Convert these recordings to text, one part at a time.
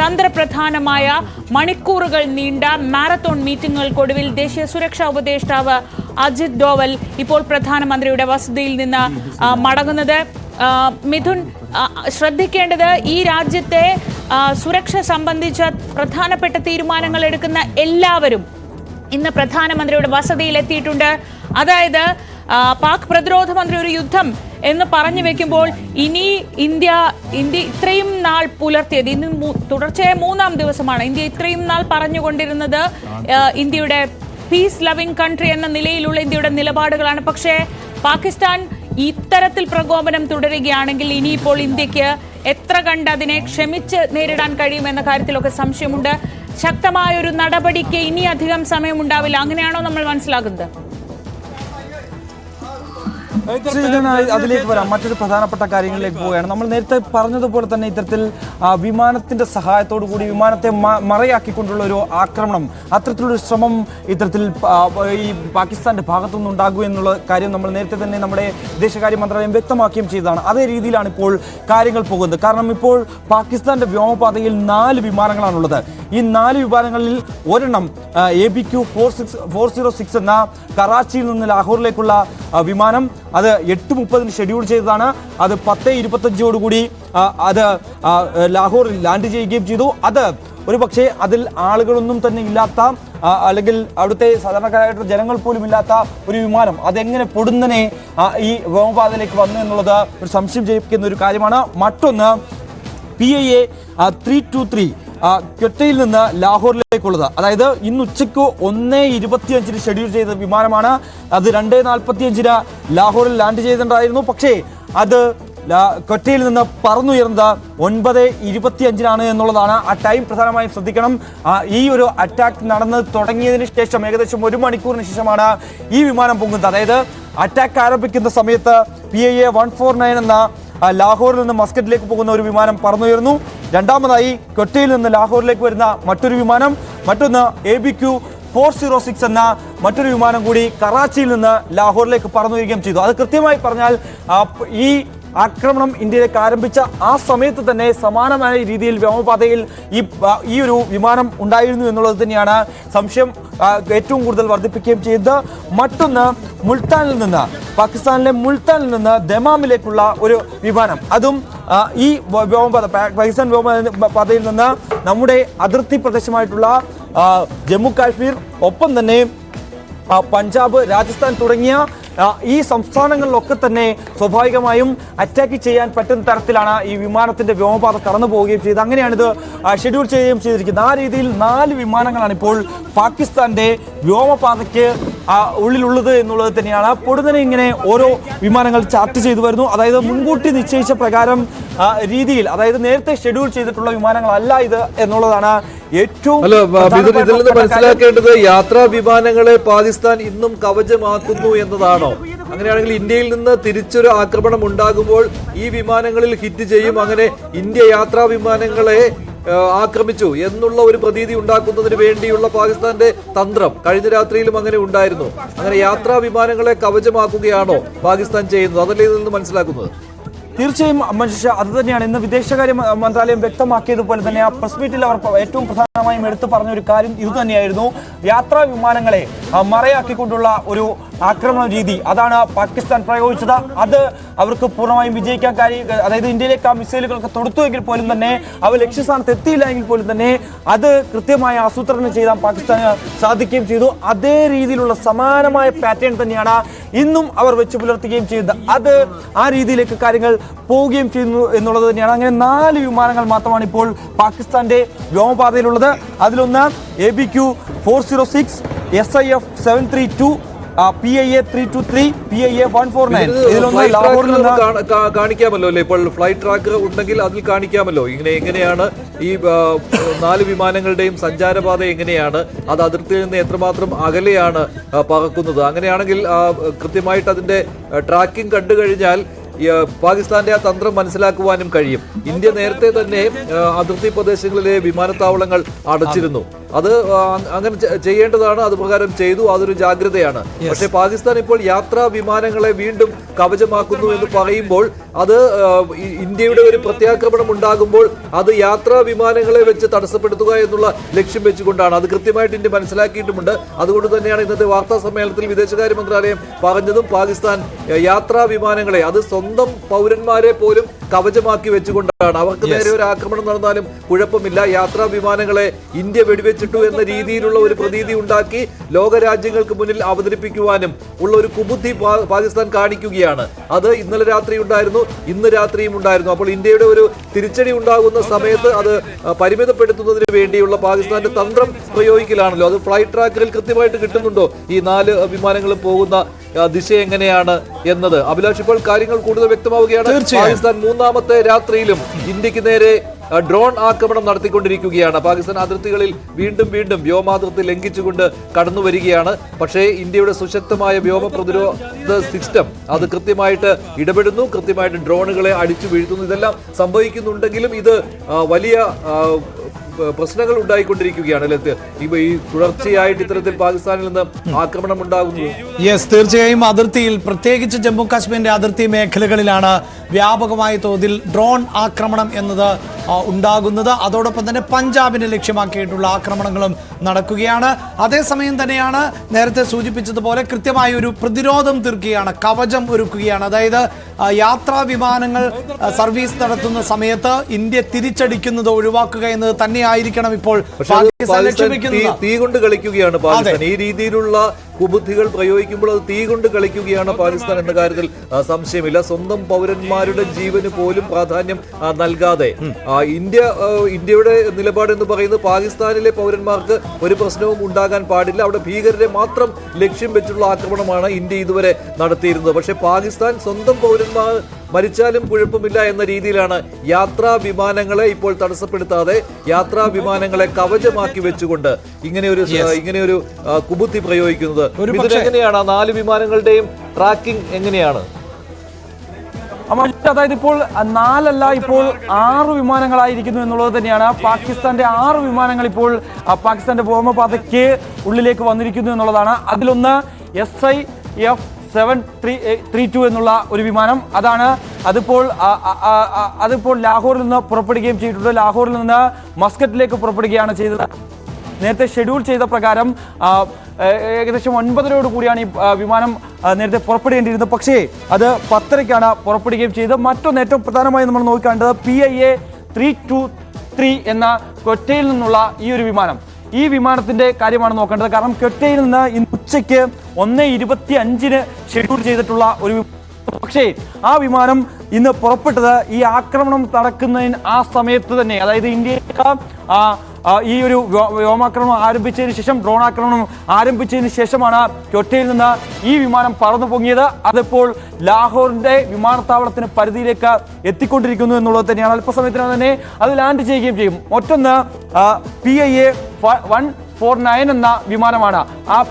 തന്ത്രപ്രധാനമായ മണിക്കൂറുകൾ നീണ്ട മാരത്തോൺ മീറ്റിംഗുകൾക്കൊടുവിൽ ദേശീയ സുരക്ഷാ ഉപദേഷ്ടാവ് അജിത് ഡോവൽ ഇപ്പോൾ പ്രധാനമന്ത്രിയുടെ വസതിയിൽ നിന്ന് മടങ്ങുന്നത്. മിഥുൻ ശ്രദ്ധിക്കേണ്ടത് ഈ രാജ്യത്തെ സുരക്ഷ സംബന്ധിച്ച പ്രധാനപ്പെട്ട തീരുമാനങ്ങൾ എടുക്കുന്ന എല്ലാവരും ഇന്ന് പ്രധാനമന്ത്രിയുടെ വസതിയിൽ എത്തിയിട്ടുണ്ട് അതായത് പാക് പ്രതിരോധ മന്ത്രി ഒരു യുദ്ധം എന്ന് പറഞ്ഞു വെക്കുമ്പോൾ ഇനി ഇന്ത്യ ഇന്ത്യ ഇത്രയും നാൾ പുലർത്തിയത് ഇന്ന് തുടർച്ചയായ മൂന്നാം ദിവസമാണ്. ഇന്ത്യ ഇത്രയും നാൾ പറഞ്ഞുകൊണ്ടിരുന്നത് ഇന്ത്യയുടെ പീസ് ലവിംഗ് കൺട്രി എന്ന നിലയിലുള്ള ഇന്ത്യയുടെ നിലപാടുകളാണ്. പക്ഷേ പാകിസ്ഥാൻ ഇത്തരത്തിൽ പ്രകോപനം തുടരുകയാണെങ്കിൽ ഇനിയിപ്പോൾ ഇന്ത്യയ്ക്ക് എത്ര കണ്ട് അതിനെ ക്ഷമിച്ച് നേരിടാൻ കഴിയുമെന്ന കാര്യത്തിലൊക്കെ സംശയമുണ്ട്. ശക്തമായ ഒരു നടപടിക്ക് ഇനി അധികം സമയമുണ്ടാവില്ല. അങ്ങനെയാണോ നമ്മൾ മനസ്സിലാക്കുന്നത്? ശ്രീധരൻ അതിലേക്ക് വരാം. മറ്റൊരു പ്രധാനപ്പെട്ട കാര്യങ്ങളിലേക്ക് പോവുകയാണ്. നമ്മൾ നേരത്തെ പറഞ്ഞതുപോലെ തന്നെ ഇത്തരത്തിൽ വിമാനത്തിന്റെ സഹായത്തോടു കൂടി വിമാനത്തെ മറയാക്കിക്കൊണ്ടുള്ള ഒരു ആക്രമണം അത്തരത്തിലൊരു ശ്രമം ഇത്തരത്തിൽ ഈ പാകിസ്ഥാന്റെ ഭാഗത്തുനിന്ന് ഉണ്ടാകും എന്നുള്ള കാര്യം നമ്മൾ നേരത്തെ തന്നെ നമ്മുടെ വിദേശകാര്യ മന്ത്രാലയം വ്യക്തമാക്കുകയും ചെയ്തതാണ്. അതേ രീതിയിലാണ് ഇപ്പോൾ കാര്യങ്ങൾ പോകുന്നത്. കാരണം ഇപ്പോൾ പാകിസ്ഥാന്റെ വ്യോമപാതയിൽ നാല് വിമാനങ്ങളാണുള്ളത്. ഈ നാല് വിമാനങ്ങളിൽ ഒരെണ്ണം A B Q four six four zero six എന്ന കറാച്ചിയിൽ നിന്ന് ലാഹോറിലേക്കുള്ള വിമാനം അത് എട്ട് മുപ്പതിന് ഷെഡ്യൂൾ ചെയ്തതാണ്. അത് പത്ത് ഇരുപത്തഞ്ചോടുകൂടി കൂടി അത് ലാഹോറിൽ ലാൻഡ് ചെയ്യുകയും ചെയ്തു. അത് ഒരു പക്ഷേ അതിൽ ആളുകളൊന്നും തന്നെ ഇല്ലാത്ത അല്ലെങ്കിൽ അവിടുത്തെ സാധാരണക്കാരായിട്ടുള്ള ജനങ്ങൾ പോലും ഇല്ലാത്ത ഒരു വിമാനം അതെങ്ങനെ പൊടുന്നനെ ഈ വ്യോമപാതയിലേക്ക് വന്നു എന്നുള്ളത് ഒരു സംശയം ജയിപ്പിക്കുന്ന ഒരു കാര്യമാണ്. മറ്റൊന്ന് P I A three two three ക്വറ്റയിൽ നിന്ന് ലാഹോറിലേക്കുള്ളത്. അതായത് ഇന്ന് ഉച്ചയ്ക്ക് ഒന്ന് ഇരുപത്തിയഞ്ചിന് ഷെഡ്യൂൾ ചെയ്ത വിമാനമാണ്. അത് രണ്ട് നാൽപ്പത്തിയഞ്ചിന് ലാഹോറിൽ ലാൻഡ് ചെയ്തിട്ടുണ്ടായിരുന്നു. പക്ഷേ അത് കൊറ്റയിൽ നിന്ന് പറന്നുയർന്നത് ഒൻപത് ഇരുപത്തിയഞ്ചിനാണ് എന്നുള്ളതാണ്. ആ ടൈം പ്രധാനമായും ശ്രദ്ധിക്കണം. ഈ ഒരു അറ്റാക്ക് നടന്ന് തുടങ്ങിയതിന് ശേഷം ഏകദേശം ഒരു മണിക്കൂറിന് ശേഷമാണ് ഈ വിമാനം പൊങ്ങുന്നത്. അതായത് അറ്റാക്ക് ആരംഭിക്കുന്ന സമയത്ത് P I A one four nine എന്ന ലാഹോറിൽ നിന്ന് മസ്കറ്റിലേക്ക് പോകുന്ന ഒരു വിമാനം പറന്നുയർന്നു രണ്ടാമതായി ക്വറ്റയിൽ നിന്ന് ലാഹോറിലേക്ക് വരുന്ന മറ്റൊരു വിമാനം മറ്റൊന്ന് A B Q four zero six എന്ന മറ്റൊരു വിമാനം കൂടി കറാച്ചിയിൽ നിന്ന് ലാഹോറിലേക്ക് പറന്നുയരുകയും ചെയ്തു. അത് കൃത്യമായി പറഞ്ഞാൽ ഈ ആക്രമണം ഇന്ത്യയിലേക്ക് ആരംഭിച്ച ആ സമയത്ത് തന്നെ സമാനമായ രീതിയിൽ വ്യോമപാതയിൽ ഈ ഈ ഒരു വിമാനം ഉണ്ടായിരുന്നു എന്നുള്ളത് തന്നെയാണ് സംശയം ഏറ്റവും കൂടുതൽ വർദ്ധിപ്പിക്കുകയും ചെയ്തത് മറ്റൊന്ന് മുൾത്താനിൽ നിന്ന് പാകിസ്ഥാനിലെ മുൾത്താനിൽ നിന്ന് ദമാമിലേക്കുള്ള ഒരു വിമാനം. അതും ഈ വ്യോ- വ്യോമപാത പാകിസ്ഥാൻ വ്യോമപാതയിൽ നിന്ന് നമ്മുടെ അതിർത്തി പ്രദേശമായിട്ടുള്ള ജമ്മു കാശ്മീർ ഒപ്പം തന്നെ പഞ്ചാബ് രാജസ്ഥാൻ തുടങ്ങിയ ഈ സംസ്ഥാനങ്ങളിലൊക്കെ തന്നെ സ്വാഭാവികമായും അറ്റാക്ക് ചെയ്യാൻ പറ്റുന്ന തരത്തിലാണ് ഈ വിമാനത്തിന്റെ വ്യോമപാത കടന്നു പോവുകയും ചെയ്ത് അങ്ങനെയാണിത് ഷെഡ്യൂൾ ചെയ്യുകയും ചെയ്തിരിക്കുന്നത്. ആ രീതിയിൽ നാല് വിമാനങ്ങളാണ് ഇപ്പോൾ പാകിസ്ഥാന്റെ വ്യോമപാതയ്ക്ക് ആ, ഉള്ളിലുള്ളത് എന്നുള്ളത് തന്നെയാണ്. പൊടുന്നനെ ഇങ്ങനെ ഓരോ വിമാനങ്ങൾ ചാർട്ട് ചെയ്തു വരുന്നു. അതായത് മുൻകൂട്ടി നിശ്ചയിച്ച പ്രകാരം രീതിയിൽ അതായത് നേരത്തെ ഷെഡ്യൂൾ ചെയ്തിട്ടുള്ള വിമാനങ്ങളല്ല ഇത് എന്നുള്ളതാണ് ഏറ്റവും അല്ല ഇതിൽ നിന്ന് മനസ്സിലാക്കേണ്ടത് യാത്രാ വിമാനങ്ങളെ പാകിസ്ഥാൻ ഇന്നും കവചമാക്കുന്നു എന്നതാണോ? അങ്ങനെയാണെങ്കിൽ ഇന്ത്യയിൽ നിന്ന് തിരിച്ചൊരു ആക്രമണം ഉണ്ടാകുമ്പോൾ ഈ വിമാനങ്ങളിൽ ഹിറ്റ് ചെയ്യും. അങ്ങനെ ഇന്ത്യ യാത്രാ വിമാനങ്ങളെ ആക്രമിച്ചു എന്നുള്ള ഒരു പ്രതീതി ഉണ്ടാക്കുന്നതിന് വേണ്ടിയുള്ള പാകിസ്ഥാന്റെ തന്ത്രം കഴിഞ്ഞ രാത്രിയിലും അങ്ങനെ ഉണ്ടായിരുന്നു. അങ്ങനെ യാത്രാ വിമാനങ്ങളെ കവചമാക്കുകയാണോ പാകിസ്ഥാൻ ചെയ്യുന്നത്? അതല്ലേ ഇതിൽ നിന്ന് മനസ്സിലാക്കുന്നത്? തീർച്ചയായും മനുഷ്യ അത് തന്നെയാണ്. ഇന്ന് വിദേശകാര്യ മന്ത്രാലയം വ്യക്തമാക്കിയതുപോലെ തന്നെ ആ പ്രസ് മീറ്റിൽ അവർ ഏറ്റവും പ്രധാനമായും എടുത്തു പറഞ്ഞ ഒരു കാര്യം ഇത് തന്നെയായിരുന്നു യാത്രാ വിമാനങ്ങളെ മറയാക്കിക്കൊണ്ടുള്ള ഒരു ആക്രമണ രീതി. അതാണ് പാകിസ്ഥാൻ പ്രയോഗിച്ചത്. അത് അവർക്ക് പൂർണമായും വിജയിക്കാൻ കാര്യം അതായത് ഇന്ത്യയിലേക്ക് ആ മിസൈലുകളൊക്കെ തൊടുത്തുവെങ്കിൽ പോലും തന്നെ അവ ലക്ഷ്യസ്ഥാനത്ത് എത്തിയില്ല എങ്കിൽ പോലും തന്നെ അത് കൃത്യമായി ആസൂത്രണം ചെയ്താൽ പാകിസ്ഥാന് സാധിക്കുകയും ചെയ്തു. അതേ രീതിയിലുള്ള സമാനമായ പാറ്റേൺ തന്നെയാണ് ഇന്നും അവർ വെച്ച് പുലർത്തുകയും ചെയ്തത്. അത് ആ രീതിയിലേക്ക് കാര്യങ്ങൾ പോവുകയും ചെയ്യുന്നു എന്നുള്ളത് തന്നെയാണ്. അങ്ങനെ നാല് വിമാനങ്ങൾ മാത്രമാണ് ഇപ്പോൾ പാകിസ്ഥാന്റെ വ്യോമപാതയിലുള്ളത്. അതിലൊന്ന് A B Q four zero six S I F seven three two P I A three two three P I A one four nine ഇതിലൊന്ന് ലാഹോറിൽ കാണിക്കാമല്ലോ അല്ലേ? ഇപ്പോൾ ഫ്ലൈറ്റ് ട്രാക്കർ ഉണ്ടെങ്കിൽ അതിൽ കാണിക്കാമല്ലോ. ഇങ്ങനെ എങ്ങനെയാണ് ഈ നാല് വിമാനങ്ങളുടെയും സഞ്ചാരപാത എങ്ങനെയാണ്? അത് അതിർത്തിയിൽ നിന്ന് എത്രമാത്രം അകലെയാണ് പറക്കുന്നത്? അങ്ങനെയാണെങ്കിൽ കൃത്യമായിട്ട് അതിന്റെ ട്രാക്കിംഗ് കണ്ടു കഴിഞ്ഞാൽ പാകിസ്ഥാന്റെ ആ തന്ത്രം മനസ്സിലാക്കുവാനും കഴിയും. ഇന്ത്യ നേരത്തെ തന്നെ അതിർത്തി പ്രദേശങ്ങളിലെ വിമാനത്താവളങ്ങൾ അടച്ചിരുന്നു. അത് അങ്ങനെ ചെയ്യേണ്ടതാണ്. അത് പ്രകാരം ചെയ്തു. അതൊരു ജാഗ്രതയാണ്. പക്ഷേ പാകിസ്ഥാൻ ഇപ്പോൾ യാത്രാ വിമാനങ്ങളെ വീണ്ടും കവചമാക്കുന്നു എന്ന് പറയുമ്പോൾ അത് ഇന്ത്യയുടെ ഒരു പ്രത്യാക്രമണം ഉണ്ടാകുമ്പോൾ അത് യാത്രാ വിമാനങ്ങളെ വെച്ച് തടസ്സപ്പെടുത്തുക എന്നുള്ള ലക്ഷ്യം വെച്ചുകൊണ്ടാണ്. അത് കൃത്യമായിട്ട് ഇന്ത്യ മനസ്സിലാക്കിയിട്ടുമുണ്ട്. അതുകൊണ്ട് തന്നെയാണ് ഇന്നത്തെ വാർത്താ സമ്മേളനത്തിൽ വിദേശകാര്യ മന്ത്രാലയം പറഞ്ഞതും പാകിസ്ഥാൻ യാത്രാ വിമാനങ്ങളെ അത് സ്വന്തം പൗരന്മാരെ പോലും കവചമാക്കി വെച്ചുകൊണ്ടാണ്. അവർക്ക് നേരെ ഒരു ആക്രമണം നടന്നാലും കുഴപ്പമില്ല. യാത്രാ വിമാനങ്ങളെ ഇന്ത്യ വെടിവെച്ചിട്ടു എന്ന രീതിയിലുള്ള ഒരു പ്രതീതി ഉണ്ടാക്കി ലോകരാജ്യങ്ങൾക്ക് മുന്നിൽ അവതരിപ്പിക്കുവാനും ഉള്ള ഒരു കുബുദ്ധി പാകിസ്ഥാൻ കാണിക്കുകയാണ്. അത് ഇന്നലെ രാത്രി ഉണ്ടായിരുന്നു ഇന്ന് രാത്രിയും ഉണ്ടായിരുന്നു. അപ്പോൾ ഇന്ത്യയുടെ ഒരു തിരിച്ചടി ഉണ്ടാകുന്ന സമയത്ത് അത് പരിമിതപ്പെടുത്തുന്നതിന് വേണ്ടിയുള്ള പാകിസ്ഥാന്റെ തന്ത്രം പ്രയോഗിക്കലാണല്ലോ. അത് ഫ്ലൈറ്റ് ട്രാക്കറിൽ കൃത്യമായിട്ട് കിട്ടുന്നുണ്ടോ? ഈ നാല് വിമാനങ്ങൾ പോകുന്ന ദിശ എങ്ങനെയാണ് എന്നത്? അഭിലാഷ് ഇപ്പോൾ കാര്യങ്ങൾ കൂടുതൽ വ്യക്തമാവുകയാണ്. പാകിസ്ഥാൻ മൂന്നാമത്തെ രാത്രിയിലും ഇന്ത്യയ്ക്ക് നേരെ ഡ്രോൺ ആക്രമണം നടത്തിക്കൊണ്ടിരിക്കുകയാണ്. പാകിസ്ഥാൻ അതിർത്തികളിൽ വീണ്ടും വീണ്ടും വ്യോമാതിർത്തി ലംഘിച്ചുകൊണ്ട് കടന്നു വരികയാണ്. പക്ഷേ ഇന്ത്യയുടെ സുശക്തമായ വ്യോമ പ്രതിരോധ സിസ്റ്റം അത് കൃത്യമായിട്ട് ഇടപെടുന്നു. കൃത്യമായിട്ട് ഡ്രോണുകളെ അടിച്ചു വീഴ്ത്തുന്നു. ഇതെല്ലാം സംഭവിക്കുന്നുണ്ടെങ്കിലും ഇത് വലിയ പ്രശ്നങ്ങൾ ഉണ്ടായിക്കൊണ്ടിരിക്കുകയാണ് അല്ലേ? ഇപ്പൊ ഈ തുടർച്ചയായിട്ട് ഇത്തരത്തിൽ പാകിസ്ഥാനിൽ നിന്ന് ആക്രമണം ഉണ്ടാകുന്നു യെസ് തീർച്ചയായും അതിർത്തിയിൽ പ്രത്യേകിച്ച് ജമ്മു കാശ്മീരിന്റെ അതിർത്തി മേഖലകളിലാണ് വ്യാപകമായ തോതിൽ ഡ്രോൺ ആക്രമണം എന്നത് ഉണ്ടാകുന്നത്. അതോടൊപ്പം തന്നെ പഞ്ചാബിനെ ലക്ഷ്യമാക്കിയിട്ടുള്ള ആക്രമണങ്ങളും നടക്കുകയാണ്. അതേസമയം തന്നെയാണ് നേരത്തെ സൂചിപ്പിച്ചതുപോലെ കൃത്യമായ ഒരു പ്രതിരോധം തീർക്കുകയാണ്. കവചം ഒരുക്കുകയാണ്. അതായത് യാത്രാ വിമാനങ്ങൾ സർവീസ് നടത്തുന്ന സമയത്ത് ഇന്ത്യ തിരിച്ചടിക്കുന്നത് ഒഴിവാക്കുക എന്നത് തന്നെയായിരിക്കണം ഇപ്പോൾ തീ കൊണ്ട് കളിക്കുകയാണ് പാകിസ്ഥാൻ. ഈ രീതിയിലുള്ള കുബുദ്ധികൾ പ്രയോഗിക്കുമ്പോൾ അത് തീ കൊണ്ട് കളിക്കുകയാണ് പാകിസ്ഥാൻ എന്ന കാര്യത്തിൽ സംശയമില്ല. സ്വന്തം പൗരന്മാരുടെ ജീവന് പോലും പ്രാധാന്യം നൽകാതെ. ആ, ഇന്ത്യ ഇന്ത്യയുടെ നിലപാട് എന്ന് പറയുന്നത് പാകിസ്ഥാനിലെ പൗരന്മാർക്ക് ഒരു പ്രശ്നവും ഉണ്ടാകാൻ പാടില്ല. അവിടെ ഭീകരരെ മാത്രം ലക്ഷ്യം വെച്ചുള്ള ആക്രമണമാണ് ഇന്ത്യ ഇതുവരെ നടത്തിയിരുന്നത്. പക്ഷേ പാകിസ്ഥാൻ സ്വന്തം പൗരന്മാർ മരിച്ചാലും കുഴപ്പമില്ല എന്ന രീതിയിലാണ് യാത്രാ വിമാനങ്ങളെ ഇപ്പോൾ തടസ്സപ്പെടുത്താതെ യാത്രാ വിമാനങ്ങളെ കവചമാക്കി വെച്ചുകൊണ്ട് ഇങ്ങനെ ഒരു ഇങ്ങനെ ഒരു കുബുദ്ധി പ്രയോഗിക്കുന്നത്. എങ്ങനെയാണ് നാല് വിമാനങ്ങളുടെയും ട്രാക്കിംഗ് എങ്ങനെയാണ്? അതായത് ഇപ്പോൾ നാലല്ല ഇപ്പോൾ ആറ് വിമാനങ്ങളായിരിക്കുന്നു എന്നുള്ളത് തന്നെയാണ്. പാകിസ്ഥാന്റെ ആറ് വിമാനങ്ങൾ ഇപ്പോൾ പാകിസ്ഥാന്റെ വ്യോമപാതയ്ക്ക് ഉള്ളിലേക്ക് വന്നിരിക്കുന്നു എന്നുള്ളതാണ്. അതിലൊന്ന് S I F seven three three two എന്നുള്ള ഒരു വിമാനം. അതാണ് അതിപ്പോൾ അതിപ്പോൾ ലാഹോറിൽ നിന്ന് പുറപ്പെടുകയും ചെയ്തിട്ടുണ്ട്. ലാഹോറിൽ നിന്ന് മസ്കറ്റിലേക്ക് പുറപ്പെടുകയാണ് ചെയ്തത്. നേരത്തെ ഷെഡ്യൂൾ ചെയ്ത പ്രകാരം ഏകദേശം ഒൻപതരയോട് കൂടിയാണ് ഈ വിമാനം നേരത്തെ പുറപ്പെടേണ്ടിയിരുന്നത് പക്ഷേ അത് പത്തരയ്ക്കാണ് പുറപ്പെടുകയും ചെയ്തത്. മറ്റൊന്ന് ഏറ്റവും പ്രധാനമായി നമ്മൾ നോക്കേണ്ടത് P I A three two three എന്ന കൊറ്റയിൽ നിന്നുള്ള ഈ ഒരു വിമാനം. ഈ വിമാനത്തിന്റെ കാര്യമാണ് നോക്കേണ്ടത്. കാരണം കൊറ്റയിൽ നിന്ന് ഇന്ന് ഉച്ചയ്ക്ക് ഒന്ന് ഇരുപത്തി അഞ്ചിന് ഷെഡ്യൂൾ ചെയ്തിട്ടുള്ള ഒരു പക്ഷേ ആ വിമാനം ഇന്ന് പുറപ്പെട്ടത് ഈ ആക്രമണം നടക്കുന്നതിന് ആ സമയത്ത് തന്നെ. അതായത് ആ, ഈ ഒരു വ്യോ- വ്യോമാക്രമണം ആരംഭിച്ചതിന് ശേഷം ഡ്രോൺ ആക്രമണം ആരംഭിച്ചതിന് ശേഷമാണ് ക്വറ്റയിൽ നിന്ന് ഈ വിമാനം പറന്നു പൊങ്ങിയത് അതിപ്പോൾ ലാഹോറിന്റെ വിമാനത്താവളത്തിന് പരിധിയിലേക്ക് എത്തിക്കൊണ്ടിരിക്കുന്നു എന്നുള്ളത് തന്നെയാണ്. അല്പസമയത്തിനകം തന്നെ അത് ലാൻഡ് ചെയ്യുകയും ചെയ്യും. മറ്റൊന്ന് P I A one four nine എന്ന വിമാനമാണ്. ആ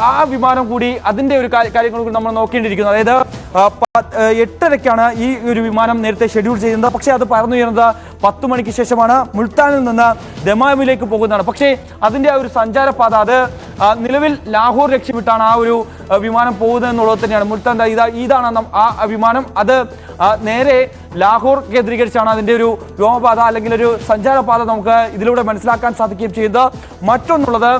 ആ വിമാനം കൂടി അതിന്റെ ഒരു കാര്യ- കാര്യങ്ങൾ കൂടി നമ്മൾ നോക്കേണ്ടിയിരിക്കുന്നു. അതായത് എട്ടരയ്ക്കാണ് ഈ ഒരു വിമാനം നേരത്തെ ഷെഡ്യൂൾ ചെയ്യുന്നത് പക്ഷേ അത് പറന്നുയരുന്നത് പത്ത് മണിക്ക് ശേഷമാണ്. മുൾത്താനിൽ നിന്ന് ദമാമിലേക്ക് പോകുന്നതാണ്. പക്ഷേ അതിന്റെ ആ ഒരു സഞ്ചാരപാത അത് നിലവിൽ ലാഹോർ ലക്ഷ്യമിട്ടാണ് ആ ഒരു വിമാനം പോകുന്നത് എന്നുള്ളത് തന്നെയാണ് മുൾത്താൻ ഇതാ ഇതാണ് ആ വിമാനം. അത് നേരെ ലാഹോർ കേന്ദ്രീകരിച്ചാണ് അതിന്റെ ഒരു വ്യോമപാത അല്ലെങ്കിൽ ഒരു സഞ്ചാരപാത നമുക്ക് ഇതിലൂടെ മനസ്സിലാക്കാൻ സാധിക്കുകയും ചെയ്യുന്നത് മറ്റൊന്നുള്ളത്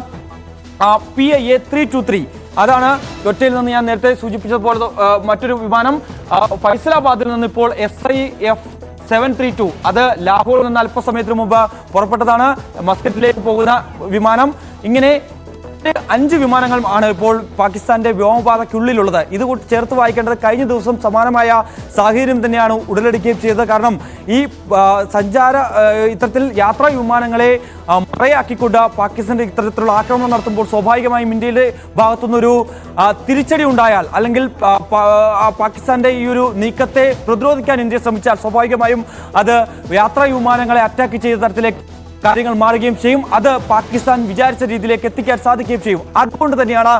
P I A three two three അതാണ് ഒറ്റയിൽ നിന്ന് ഞാൻ നേരത്തെ സൂചിപ്പിച്ചതുപോലെ പോലെ മറ്റൊരു വിമാനം. ഫൈസലാബാദിൽ നിന്ന് ഇപ്പോൾ S I F seven three two അത് ലാഹോറിൽ നിന്ന് അല്പസമയത്തിന് മുമ്പ് പുറപ്പെട്ടതാണ്. മസ്കറ്റിലേക്ക് പോകുന്ന വിമാനം. ഇങ്ങനെ അഞ്ച് വിമാനങ്ങൾ ആണ് ഇപ്പോൾ പാകിസ്ഥാന്റെ വ്യോമപാതയ്ക്കുള്ളിലുള്ളത്. ഇത് ചേർത്ത് വായിക്കേണ്ടത് കഴിഞ്ഞ ദിവസം സമാനമായ സാഹചര്യം തന്നെയാണ് ഉടലെടുക്കുകയും ചെയ്തത്. കാരണം ഈ സഞ്ചാര ഇത്തരത്തിൽ യാത്രാ വിമാനങ്ങളെ മറയാക്കിക്കൊണ്ട് പാകിസ്ഥാന്റെ ഇത്തരത്തിലുള്ള ആക്രമണം നടത്തുമ്പോൾ സ്വാഭാവികമായും ഇന്ത്യയുടെ ഭാഗത്തുനിന്നൊരു തിരിച്ചടി ഉണ്ടായാൽ അല്ലെങ്കിൽ പാകിസ്ഥാന്റെ ഈ ഒരു നീക്കത്തെ പ്രതിരോധിക്കാൻ ഇന്ത്യ ശ്രമിച്ചാൽ സ്വാഭാവികമായും അത് യാത്രാ വിമാനങ്ങളെ അറ്റാക്ക് ചെയ്ത തരത്തിലേക്ക് കാര്യങ്ങൾ മാറുകയും ചെയ്യും. അത് പാകിസ്ഥാൻ വിചാരിച്ച രീതിയിലേക്ക് എത്തിക്കാൻ സാധിക്കുകയും ചെയ്യും. അതുകൊണ്ട് തന്നെയാണ്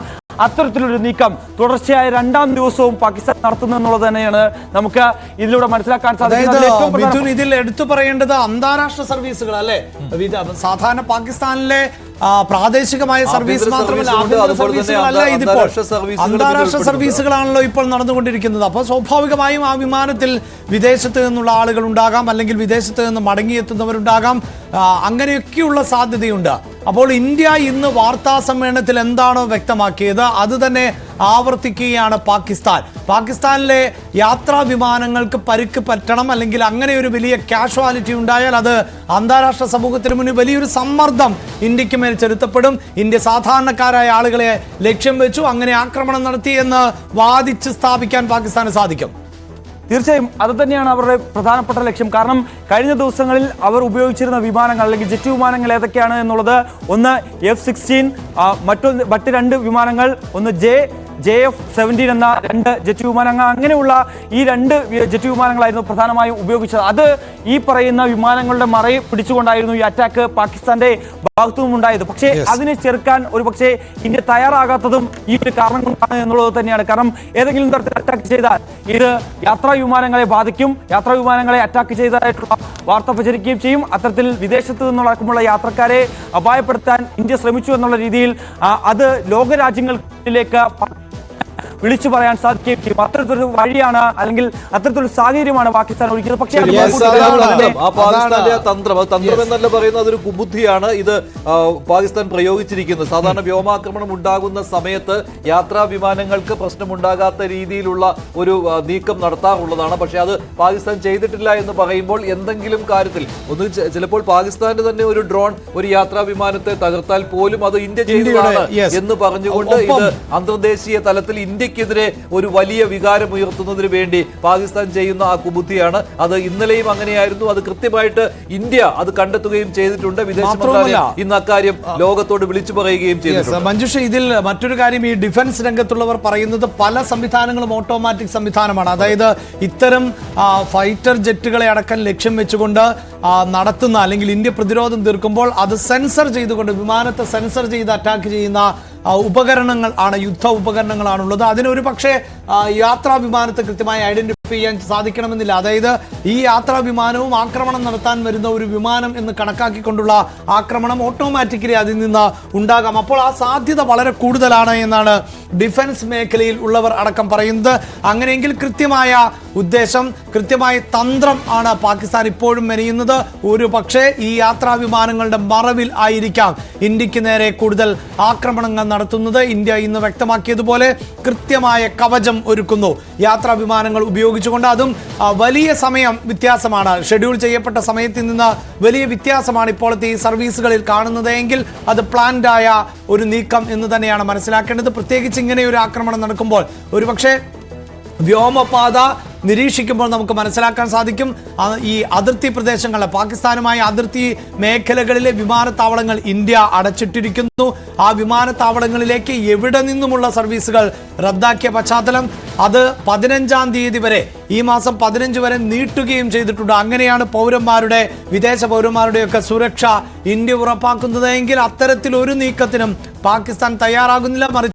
അത്തരത്തിലൊരു നീക്കം തുടർച്ചയായ രണ്ടാം ദിവസവും പാകിസ്ഥാൻ നടത്തുന്നു എന്നുള്ളത് തന്നെയാണ് നമുക്ക് ഇതിലൂടെ മനസ്സിലാക്കാൻ സാധിക്കുന്നത്. ഇതിൽ എടുത്തു പറയേണ്ടത് അന്താരാഷ്ട്ര സർവീസുകൾ അല്ലെ? സാധാരണ പാകിസ്ഥാനിലെ പ്രാദേശികമായ സർവീസ് മാത്രമല്ല ആഭ്യന്തര സർവീസുകളല്ല ഇതിപ്പോൾ. അന്താരാഷ്ട്ര. സർവീസുകളാണല്ലോ ഇപ്പോൾ നടന്നുകൊണ്ടിരിക്കുന്നത്. അപ്പോൾ സ്വാഭാവികമായും ആ വിമാനത്തിൽ വിദേശത്ത് നിന്നുള്ള ആളുകൾ ഉണ്ടാകാം അല്ലെങ്കിൽ വിദേശത്ത് നിന്ന് മടങ്ങിയെത്തുന്നവരുണ്ടാകാം. അങ്ങനെയൊക്കെയുള്ള സാധ്യതയുണ്ട്. അപ്പോൾ ഇന്ത്യ ഇന്ന് വാർത്താ സമ്മേളനത്തിൽ എന്താണോ വ്യക്തമാക്കിയത്? അത് തന്നെ ആവർത്തിക്കുകയാണ് പാകിസ്ഥാൻ. പാകിസ്ഥാനിലെ യാത്രാ വിമാനങ്ങൾക്ക് പരിക്ക് പറ്റണം അല്ലെങ്കിൽ അങ്ങനെ ഒരു വലിയ കാഷ്വാലിറ്റി ഉണ്ടായാൽ അത് അന്താരാഷ്ട്ര സമൂഹത്തിന് മുന്നിൽ വലിയൊരു സമ്മർദ്ദം ഇന്ത്യയ്ക്ക് മേൽ ചെലുത്തപ്പെടും. ഇന്ത്യ സാധാരണക്കാരായ ആളുകളെ ലക്ഷ്യം വെച്ചു അങ്ങനെ ആക്രമണം നടത്തി എന്ന് വാദിച്ച് സ്ഥാപിക്കാൻ പാകിസ്ഥാന് സാധിക്കും. തീർച്ചയായും അത് തന്നെയാണ് അവരുടെ പ്രധാനപ്പെട്ട ലക്ഷ്യം. കാരണം കഴിഞ്ഞ ദിവസങ്ങളിൽ അവർ ഉപയോഗിച്ചിരുന്ന വിമാനങ്ങൾ അല്ലെങ്കിൽ ജെറ്റ് വിമാനങ്ങൾ ഏതൊക്കെയാണ് എന്നുള്ളത് ഒന്ന് എഫ് സിക്സ്റ്റീൻ മറ്റൊന്ന് മറ്റ് രണ്ട് വിമാനങ്ങൾ ഒന്ന് ജെ ജെ എഫ് സെവന്റീൻ എന്ന രണ്ട് ജെറ്റ് വിമാനങ്ങൾ അങ്ങനെയുള്ള ഈ രണ്ട് ജെറ്റ് വിമാനങ്ങളായിരുന്നു പ്രധാനമായും ഉപയോഗിച്ചത്. അത് ഈ പറയുന്ന വിമാനങ്ങളുടെ മറയെ പിടിച്ചുകൊണ്ടായിരുന്നു ഈ അറ്റാക്ക് പാകിസ്ഥാന്റെ ഭാഗത്തു നിന്നുണ്ടായത് പക്ഷേ അതിനെ ചെറുക്കാൻ ഒരു പക്ഷേ ഇന്ത്യ തയ്യാറാകാത്തതും ഈ ഒരു കാരണം കൊണ്ടാണ് എന്നുള്ളത് തന്നെയാണ്. കാരണം ഏതെങ്കിലും തരത്തിൽ അറ്റാക്ക് ചെയ്താൽ ഇത് യാത്രാ വിമാനങ്ങളെ ബാധിക്കും യാത്രാ വിമാനങ്ങളെ അറ്റാക്ക് ചെയ്തതായിട്ടുള്ള വാർത്ത പ്രചരിക്കുകയും ചെയ്യും. അത്തരത്തിൽ വിദേശത്ത് നിന്നടക്കമുള്ള യാത്രക്കാരെ അപായപ്പെടുത്താൻ ഇന്ത്യ ശ്രമിച്ചു എന്നുള്ള രീതിയിൽ അത് ലോകരാജ്യങ്ങളിലേക്ക് വിളിച്ചു പറയാൻ സാധിക്കും അത്തരത്തിലൊരു വഴിയാണ് അല്ലെങ്കിൽ അത്തരത്തിലൊരു സാഹചര്യമാണ് പാകിസ്ഥാൻ ഒരുക്കിയത്. പക്ഷേ. തന്ത്രം, തന്ത്രം. അത് തന്ത്രം എന്നല്ല പറയുന്നത് അതൊരു കുബുദ്ധിയാണ്. ഇത് പാകിസ്ഥാൻ പ്രയോഗിച്ചിരിക്കുന്നത്. സാധാരണ വ്യോമാക്രമണം ഉണ്ടാകുന്ന സമയത്ത് യാത്രാ വിമാനങ്ങൾക്ക് പ്രശ്നമുണ്ടാകാത്ത രീതിയിലുള്ള ഒരു നീക്കം നടത്താറുള്ളതാണ്. പക്ഷെ അത് പാകിസ്ഥാൻ ചെയ്തിട്ടില്ല എന്ന് പറയുമ്പോൾ എന്തെങ്കിലും കാര്യത്തിൽ ഒന്ന് ചിലപ്പോൾ പാകിസ്ഥാന്റെ തന്നെ ഒരു ഡ്രോൺ ഒരു യാത്രാ വിമാനത്തെ തകർത്താൽ പോലും അത് ഇന്ത്യ ചെയ്തതാണ് എന്ന് പറഞ്ഞുകൊണ്ട് ഇത് അന്തർദേശീയ തലത്തിൽ ഇന്ത്യക്കെതിരെ ഒരു വലിയ വികാരം ഉയർത്തുന്നതിന് വേണ്ടി പാകിസ്ഥാൻ ചെയ്യുന്ന ആ കുബുദ്ധിയാണ്. അത് ഇന്നലെയും അങ്ങനെയായിരുന്നു. അത് കൃത്യമായിട്ട് ഇന്ത്യ അത് കണ്ടെത്തുകയും ചെയ്തിട്ടുണ്ട്. വിദേശ. മന്ത്രാലയം ഇന്ന് അക്കാര്യം ലോകത്തോട് വിളിച്ചു പറയുകയും ചെയ്തിട്ടുണ്ട്. മഞ്ജുഷ ഇതിൽ മറ്റൊരു കാര്യം ഈ ഡിഫൻസ് രംഗത്തുള്ളവർ പറയുന്നത് പല സംവിധാനങ്ങളും ഓട്ടോമാറ്റിക് സംവിധാനമാണ്. അതായത് ഇത്തരം ഫൈറ്റർ ജെറ്റുകളെ അടക്കം ലക്ഷ്യം വെച്ചുകൊണ്ട് നടത്തുന്ന അല്ലെങ്കിൽ ഇന്ത്യ പ്രതിരോധം തീർക്കുമ്പോൾ അത് സെൻസർ ചെയ്തുകൊണ്ട് വിമാനത്തെ സെൻസർ ചെയ്ത് അറ്റാക്ക് ചെയ്യുന്ന ഉപകരണങ്ങൾ ആണ് യുദ്ധ ഉപകരണങ്ങളാണുള്ളത്. അതിനൊരു പക്ഷേ യാത്രാ വിമാനത്തെ കൃത്യമായി ഐഡന്റിഫൈ ചെയ്യാൻ സാധിക്കണമെന്നില്ല. അതായത് ഈ യാത്രാ വിമാനവും ആക്രമണം നടത്താൻ വരുന്ന ഒരു വിമാനം എന്ന് കണക്കാക്കിക്കൊണ്ടുള്ള ആക്രമണം ഓട്ടോമാറ്റിക്കലി അതിൽ നിന്ന് ഉണ്ടാകാം. അപ്പോൾ ആ സാധ്യത വളരെ കൂടുതലാണ് എന്നാണ് ഡിഫൻസ് മേഖലയിൽ ഉള്ളവർ അടക്കം പറയുന്നത്. അങ്ങനെയെങ്കിൽ കൃത്യമായ ഉദ്ദേശം കൃത്യമായ തന്ത്രം ആണ് പാകിസ്ഥാൻ ഇപ്പോഴും മെനയുന്നത്. ഒരു പക്ഷേ ഈ യാത്രാ വിമാനങ്ങളുടെ മറവിൽ ആയിരിക്കാം ഇന്ത്യയ്ക്ക് നേരെ കൂടുതൽ ആക്രമണങ്ങൾ നടത്തുന്നത്. ഇന്ത്യ ഇന്ന് വ്യക്തമാക്കിയതുപോലെ കൃത്യമായ കവചം ഒരുക്കുന്നു. യാത്രാ വിമാനങ്ങൾ ഉപയോഗിച്ചുകൊണ്ട് അതും വലിയ സമയം വ്യത്യാസമാണ്. ഷെഡ്യൂൾ ചെയ്യപ്പെട്ട സമയത്തിൽ നിന്ന് വലിയ വ്യത്യാസമാണ് ഇപ്പോഴത്തെ ഈ സർവീസുകളിൽ കാണുന്നത്. എങ്കിൽ അത് പ്ലാൻഡായ ഒരു നീക്കം എന്ന് തന്നെയാണ് മനസ്സിലാക്കേണ്ടത്. പ്രത്യേകിച്ച് ഇങ്ങനെ ഒരു ആക്രമണം നടക്കുമ്പോൾ ഒരുപക്ഷെ വ്യോമപാത നിരീക്ഷിക്കുമ്പോൾ നമുക്ക് മനസ്സിലാക്കാൻ സാധിക്കും. ഈ അതിർത്തി പ്രദേശങ്ങളിലെ പാകിസ്ഥാനുമായി അതിർത്തി മേഖലകളിലെ വിമാനത്താവളങ്ങൾ ഇന്ത്യ അടച്ചിട്ടിരിക്കുന്നു. ആ വിമാനത്താവളങ്ങളിലേക്ക് എവിടെ നിന്നുമുള്ള സർവീസുകൾ റദ്ദാക്കിയ പശ്ചാത്തലം അത് പതിനഞ്ചാം തീയതി വരെ ഈ മാസം പതിനഞ്ച് വരെ നീട്ടുകയും ചെയ്തിട്ടുണ്ട്. അങ്ങനെയാണ് പൗരന്മാരുടെ വിദേശ പൗരന്മാരുടെയൊക്കെ സുരക്ഷ ഇന്ത്യ ഉറപ്പാക്കുന്നത് എങ്കിൽ അത്തരത്തിൽ ഒരു നീക്കത്തിനും പാകിസ്ഥാൻ തയ്യാറാകുന്നില്ല. മറിച്ച്